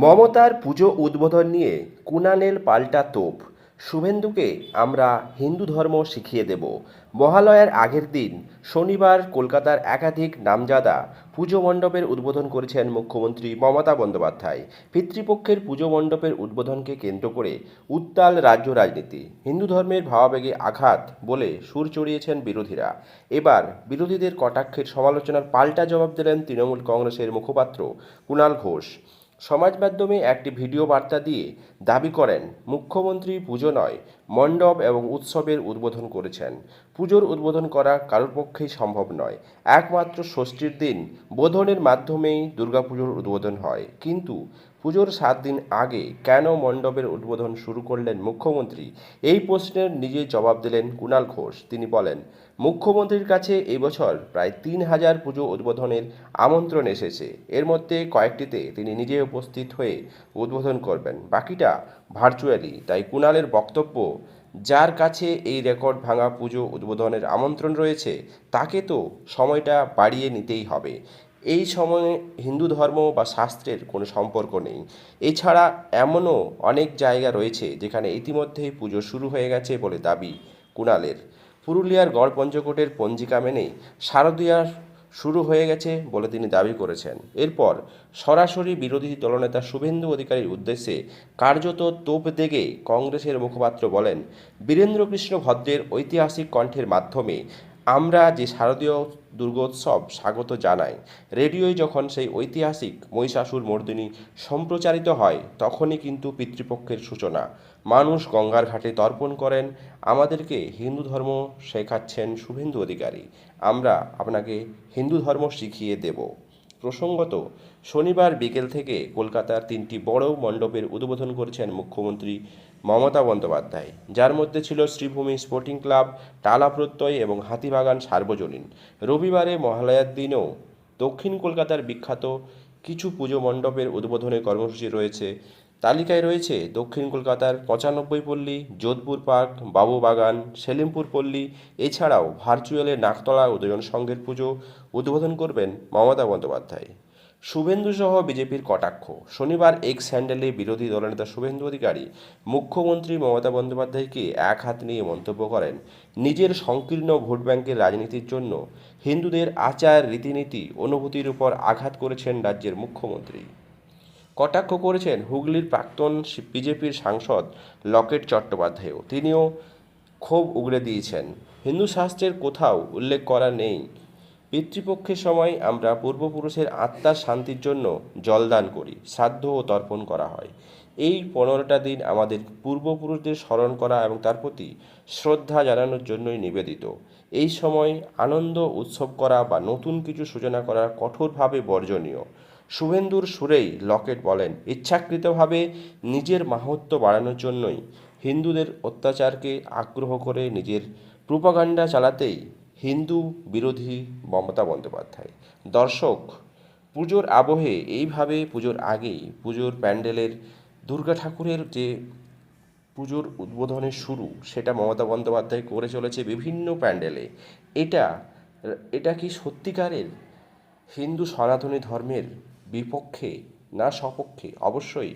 মমতার পুজো উদ্বোধন নিয়ে কুণালের পাল্টা তোপ। শুভেন্দুকে আমরা হিন্দু ধর্ম শিখিয়ে দেব। মহালয়ার আগের দিন শনিবার কলকাতার একাধিক নামজাদা পুজো মণ্ডপের উদ্বোধন করেছেন মুখ্যমন্ত্রী মমতা বন্দ্যোপাধ্যায়। পিতৃপক্ষের পুজো মণ্ডপের উদ্বোধনকে কেন্দ্র করে উত্তাল রাজ্য রাজনীতি। হিন্দু ধর্মের ভাবাবেগে আঘাত বলে সুর চড়িয়েছেন বিরোধীরা। এবার বিরোধীদের কটাক্ষের সমালোচনার পাল্টা জবাব দিলেন তৃণমূল কংগ্রেসের মুখপাত্র কুণাল ঘোষ। সমাজ মাধ্যমে একটি ভিডিও বার্তা দিয়ে দাবি করেন, মুখ্যমন্ত্রী পুজো নয়, মণ্ডপ এবং উৎসবের উদ্বোধন করেছেন। পুজোর উদ্বোধন করা কারোর পক্ষেই সম্ভব নয়। একমাত্র ষষ্ঠীর দিন বোধনের মাধ্যমেই দুর্গাপুজোর উদ্বোধন হয়। কিন্তু পুজোর সাত দিন আগে কেন মণ্ডপের উদ্বোধন শুরু করলেন মুখ্যমন্ত্রী? এই প্রশ্নের নিজে জবাব দিলেন কুণাল ঘোষ। তিনি বলেন, মুখ্যমন্ত্রীর কাছে এবছর প্রায় তিন হাজার পুজো উদ্বোধনের আমন্ত্রণ এসেছে। এর মধ্যে কয়েকটিতে তিনি নিজে উপস্থিত হয়ে উদ্বোধন করবেন। বাকিটা ভার্চুয়ালি। তাই কুণালের বক্তব্য, যার কাছে এই রেকর্ড ভাঙা পুজো উদ্বোধনের আমন্ত্রণ রয়েছে, তাকে তো সময়টা বাড়িয়ে নিতেই হবে। এই সময়ে হিন্দু ধর্ম বা শাস্ত্রের কোনো সম্পর্ক নেই। এছাড়া এমনও অনেক জায়গা রয়েছে যেখানে ইতিমধ্যেই পুজো শুরু হয়ে গেছে বলে দাবি কুণালের। পুরুলিয়ার গড় পঞ্চকোটের পঞ্জিকা মেনে শারদীয়ার শুরু হয়ে গেছে বলে তিনি দাবি করেছেন। এরপর সরাসরি বিরোধী দলনেতা শুভেন্দু অধিকারীর উদ্দেশ্যে কার্যত তোপ দেগে কংগ্রেসের মুখপাত্র বলেন, বীরেন্দ্রকৃষ্ণ ভদ্রের ঐতিহাসিক কণ্ঠের মাধ্যমে আমরা যে শারদীয় দুর্গোৎসব স্বাগত জানাই, রেডিওয় যখন সেই ঐতিহাসিক মহিষাসুর মর্দিনী সম্প্রচারিত হয়, তখনই কিন্তু পিতৃপক্ষের সূচনা। মানুষ গঙ্গার ঘাটে তর্পণ করেন, আমাদেরকে হিন্দু ধর্ম শেখাচ্ছেন শুভেন্দু অধিকারী। আমরা আপনাকে হিন্দু ধর্ম শিখিয়ে দেব। প্রসঙ্গত, শনিবার বিকেল থেকে কলকাতার তিনটি বড় মণ্ডপের উদ্বোধন করেছেন মুখ্যমন্ত্রী মমতা বন্দ্যোপাধ্যায়, যার মধ্যে ছিল শ্রীভূমি স্পোর্টিং ক্লাব, টালা প্রত্যয় এবং হাতিবাগান সার্বজনীন। রবিবারে মহালয়ার দিনেও দক্ষিণ কলকাতার বিখ্যাত কিছু পুজো মণ্ডপের উদ্বোধনের কর্মসূচি রয়েছে। তালিকায় রয়েছে দক্ষিণ কলকাতার পঁচানব্বই পল্লী, যোধপুর পার্ক, বাবুবাগান, সেলিমপুর পল্লী, এছাড়াও ভার্চুয়ালে নাকতলা উদয়ন সংঘের পুজো উদ্বোধন করবেন মমতা বন্দ্যোপাধ্যায়। শুভেন্দু সহ বিজেপির কটাক্ষ। শনিবার এক্স হ্যান্ডেলে বিরোধী দলনেতা শুভেন্দু অধিকারী, মুখ্যমন্ত্রী মমতা বন্দ্যোপাধ্যায়কে এক হাত নিয়ে মন্তব্য করেন। নিজের সংকীর্ণ ভোট ব্যাংকের রাজনীতির জন্য হিন্দুদের আচার রীতিনীতি অনুভূতির উপর আঘাত করেছেন রাজ্যের মুখ্যমন্ত্রী। কটাক্ষ করেছেন হুগলির প্রাক্তন বিজেপির সাংসদ লকেট চট্টোপাধ্যায়ও। তিনিও ক্ষোভ উগড়ে দিয়েছেন। হিন্দু শাস্ত্রের কোথাও উল্লেখ করা নেই। পিতৃপক্ষের সময় আমরা পূর্বপুরুষের আত্মার শান্তির জন্য জলদান করি শ্রাদ্ধ ও তর্পণ করা হয়। এই পনেরোটা দিন আমাদের পূর্বপুরুষদের স্মরণ করা এবং তার প্রতি শ্রদ্ধা জানানোর জন্যই নিবেদিত। এই সময় আনন্দ উৎসব করা বা নতুন কিছু সূচনা করা কঠোরভাবে বর্জনীয়। শুভেন্দুর সুরেই লকেট বলেন, ইচ্ছাকৃতভাবে নিজের মাহাত্ম্য বাড়ানোর জন্যই হিন্দুদের অত্যাচারকে আগ্রহ করে নিজের প্রুপাগান্ডা চালাতেই হিন্দু বিরোধী মমতা বন্দ্যোপাধ্যায়। দর্শক, পুজোর আবহে এইভাবে পুজোর আগেই পুজোর প্যান্ডেলের দুর্গা ঠাকুরের যে পুজোর উদ্বোধনের শুরু, সেটা মমতা বন্দ্যোপাধ্যায় করে চলেছে বিভিন্ন প্যান্ডেলে। এটা এটা কি সত্যিকারের হিন্দু সনাতনী ধর্মের বিপক্ষে না সপক্ষে? অবশ্যই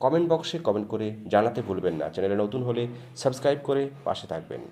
কমেন্ট বক্সে কমেন্ট করে জানাতে ভুলবেন না। চ্যানেলে নতুন হলে সাবস্ক্রাইব করে পাশে থাকবেন।